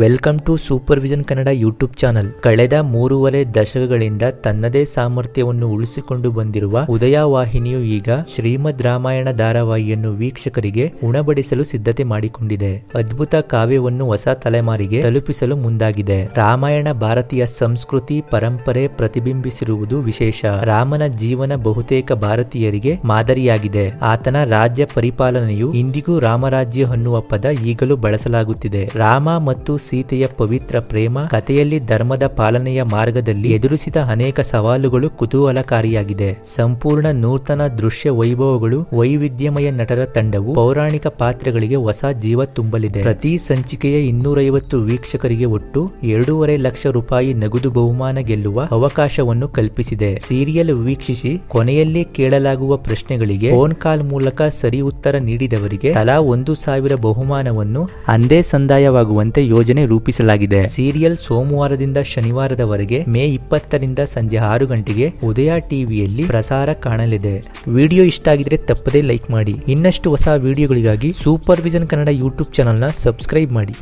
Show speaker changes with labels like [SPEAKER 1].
[SPEAKER 1] Welcome to supervision Kannada YouTube channel. ಕಳೆದ ಮೂರುವರೆ ದಶಕಗಳಿಂದ ತನ್ನದೇ ಸಾಮರ್ಥ್ಯವನ್ನು ಉಳಿಸಿಕೊಂಡು ಬಂದಿರುವ ಉದಯ ವಾಹಿನಿಯು ಈಗ ಶ್ರೀಮದ್ ರಾಮಾಯಣ ಧಾರಾವಾಹಿಯನ್ನು ವೀಕ್ಷಕರಿಗೆ ಉಣಬಡಿಸಲು ಸಿದ್ಧತೆ ಮಾಡಿಕೊಂಡಿದೆ. ಅದ್ಭುತ ಕಾವ್ಯವನ್ನು ಹೊಸ ತಲೆಮಾರಿಗೆ ತಲುಪಿಸಲು ಮುಂದಾಗಿದೆ. ರಾಮಾಯಣ ಭಾರತೀಯ ಸಂಸ್ಕೃತಿ ಪರಂಪರೆ ಪ್ರತಿಬಿಂಬಿಸಿರುವುದು ವಿಶೇಷ. ರಾಮನ ಜೀವನ ಬಹುತೇಕ ಭಾರತೀಯರಿಗೆ ಮಾದರಿಯಾಗಿದೆ. ಆತನ ರಾಜ್ಯ ಪರಿಪಾಲನೆಯು ಇಂದಿಗೂ ರಾಮರಾಜ್ಯ ಅನ್ನುವ ಪದ ಈಗಲೂ ಬಳಸಲಾಗುತ್ತಿದೆ. ರಾಮ ಮತ್ತು ಸೀತೆಯ ಪವಿತ್ರ ಪ್ರೇಮ ಕಥೆಯಲ್ಲಿ ಧರ್ಮದ ಪಾಲನೆಯ ಮಾರ್ಗದಲ್ಲಿ ಎದುರಿಸಿದ ಅನೇಕ ಸವಾಲುಗಳು ಕುತೂಹಲಕಾರಿಯಾಗಿದೆ. ಸಂಪೂರ್ಣ ನೂತನ ದೃಶ್ಯ ವೈಭವಗಳು, ವೈವಿಧ್ಯಮಯ ನಟರ ತಂಡವು ಪೌರಾಣಿಕ ಪಾತ್ರಗಳಿಗೆ ಹೊಸ ಜೀವ ತುಂಬಲಿದೆ. ಪ್ರತಿ ಸಂಚಿಕೆಯ ಇನ್ನೂರೈವತ್ತು ವೀಕ್ಷಕರಿಗೆ ಒಟ್ಟು ಎರಡೂವರೆ ಲಕ್ಷ ರೂಪಾಯಿ ನಗದು ಬಹುಮಾನ ಗೆಲ್ಲುವ ಅವಕಾಶವನ್ನು ಕಲ್ಪಿಸಿದೆ. ಸೀರಿಯಲ್ ವೀಕ್ಷಿಸಿ ಕೊನೆಯಲ್ಲಿ ಕೇಳಲಾಗುವ ಪ್ರಶ್ನೆಗಳಿಗೆ ಫೋನ್ ಕಾಲ್ ಮೂಲಕ ಸರಿ ಉತ್ತರ ನೀಡಿದವರಿಗೆ ತಲಾ ಒಂದು ಸಾವಿರ ಬಹುಮಾನವನ್ನು ಅಂದೇ ಸಂದಾಯವಾಗುವಂತೆ ಯೋಜನೆ ರೂಪಿಸಲಾಗಿದೆ. ಸೀರಿಯಲ್ ಸೋಮವಾರದಿಂದ ಶನಿವಾರದವರೆಗೆ ಮೇ ಇಪ್ಪತ್ತರಿಂದ ಸಂಜೆ ಆರು ಗಂಟೆಗೆ ಉದಯ ಟಿವಿಯಲ್ಲಿ ಪ್ರಸಾರ ಕಾಣಲಿದೆ. ವಿಡಿಯೋ ಇಷ್ಟ ಆಗಿದ್ರೆ ತಪ್ಪದೇ ಲೈಕ್ ಮಾಡಿ. ಇನ್ನಷ್ಟು ಹೊಸ ವಿಡಿಯೋಗಳಿಗಾಗಿ ಸೂಪರ್ ವಿಷನ್ ಕನ್ನಡ ಯೂಟ್ಯೂಬ್ ಚಾನಲ್ನ ಸಬ್ಸ್ಕ್ರೈಬ್ ಮಾಡಿ.